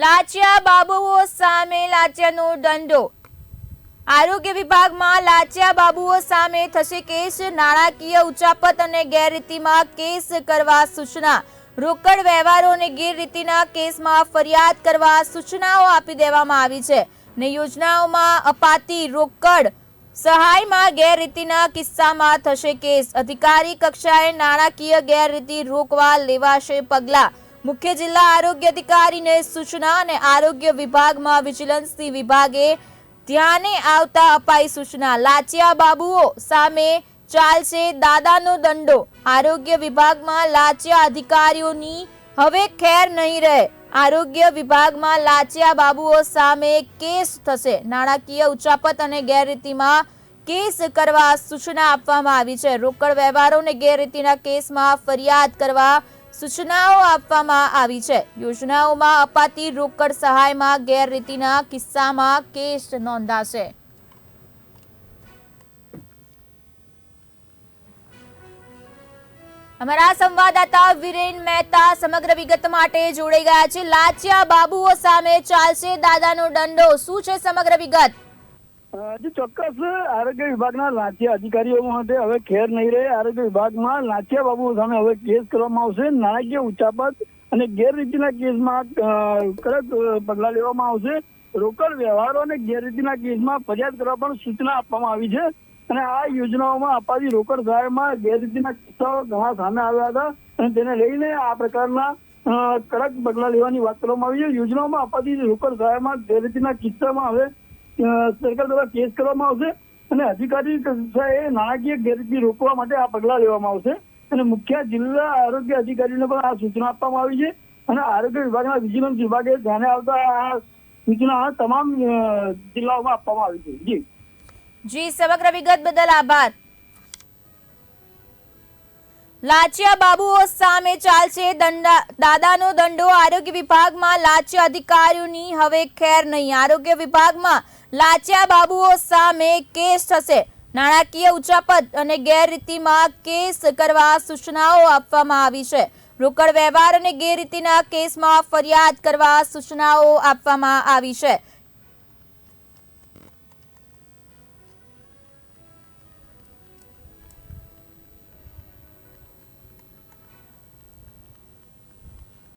લાચિયા બાબુઓ સામે લાચિયાનો દંડો. આરોગ્ય વિભાગમાં લાચિયા બાબુઓ સામે થશે કેસ. નાણાકીય ઉચાપત અને ગેરરીતિમાં કેસ કરવા સૂચના. રોકડ વ્યવહારો અને ગેરરીતિના કેસમાં ફરિયાદ કરવા સૂચનાઓ આપી દેવામાં આવી છે ને યોજનાઓમાં અપાતી રોકડ સહાયમાં ગેરરીતિના કિસ્સામાં થશે કેસ. અધિકારી કક્ષાએ નાણાકીય ગેરરીતિ રોકવા લેવાશે પગલાં. મુખ્ય જિલ્લા આરોગ્ય અધિકારીને સૂચના અને આરોગ્ય વિભાગમાં વિજિલન્સની વિભાગે ધ્યાને આવતા અપાઈ સૂચના. લાચિયા બાબુઓ સામે ચાલશે દાદાનો દંડો. આરોગ્ય વિભાગમાં લાચિયા અધિકારીઓની હવે ખેર નહીં રહે. આરોગ્ય વિભાગમાં લાચિયા બાબુઓ સામે કેસ થશે. નાણાકીય ઉચાપત અને ગેરરીતિમાં કેસ કરવા સૂચના આપવામાં આવી છે. રોકડ વ્યવહારો અને ગેરરીતિના કેસમાં ફરિયાદ કરવા સૂચનાઓ આપવામાં આવી છે. યોજનાઓમાં અપાતી રોકડ સહાયમાં ગેરરીતિના કિસ્સામાં કેસ નોંધાશે. અમારા સંવાદદાતા વિરેન મહેતા સમગ્ર વિગત માટે જોડાઈ ગયા છે. લાચિયા બાબુઓ સામે ચાલશે દાદાનો દંડો. શું છે સમગ્ર વિગત? જી ચોક્કસ આરોગ્ય વિભાગના લાંચિયા અધિકારીઓ માટે હવે ખેર નહીં રહે. આરોગ્ય વિભાગમાં લાંચિયા બાબુ સામે હવે કેસ કરવામાં આવશે. નાણાકીય ઉચાપત અને ગેરરીતિના કેસમાં કડક પગલાં લેવામાં આવશે. રોકડ વ્યવહારો અને ગેરરીતિના કેસમાં ફરિયાદ કરવા પણ સૂચના આપવામાં આવી છે. અને આ યોજનાઓમાં અપાતી રોકડ સહાયમાં ગેરરીતિના કિસ્સાઓ ઘણા સામે આવ્યા હતા. અને તેને લઈને આ પ્રકારના કડક પગલાં લેવાની વાત કરવામાં આવી છે. યોજનાઓમાં અપાતી રોકડ સહાયમાં ગેરરીતિના કિસ્સામાં હવે સરકાર દ્વારા કેસ કરવામાં આવશે અને અધિકારી કક્ષાએ નાણાકીય ગેરરીતિ રોકવા માટે આ પગલાં લેવામાં આવશે. અને મુખ્ય જિલ્લા આરોગ્ય અધિકારીને પણ આ સૂચના આપવામાં આવી છે. અને આરોગ્ય વિભાગના વિજિલન્સ વિભાગે ધ્યાને આવતા આ સૂચના તમામ જિલ્લાઓમાં આપવામાં આવી છે. જી. જી, સમગ્ર વિગત બદલ આભાર. લાચિયા બાબુઓ સામે ચાલશે દાદાનો દંડો આરોગ્ય વિભાગમાં લાચિયા અધિકારીઓની હવે ખેર નહીં. આરોગ્ય વિભાગમાં લાચિયા બાબુઓ સામે કેસ થશે. નાણાકીય ઉચાપત અને ગેરરીતિમાં કેસ કરવા સૂચનાઓ આપવામાં આવી છે. રોકડ વ્યવહાર અને ગેરરીતિના કેસમાં ફરિયાદ કરવા સૂચનાઓ આપવામાં આવી છે.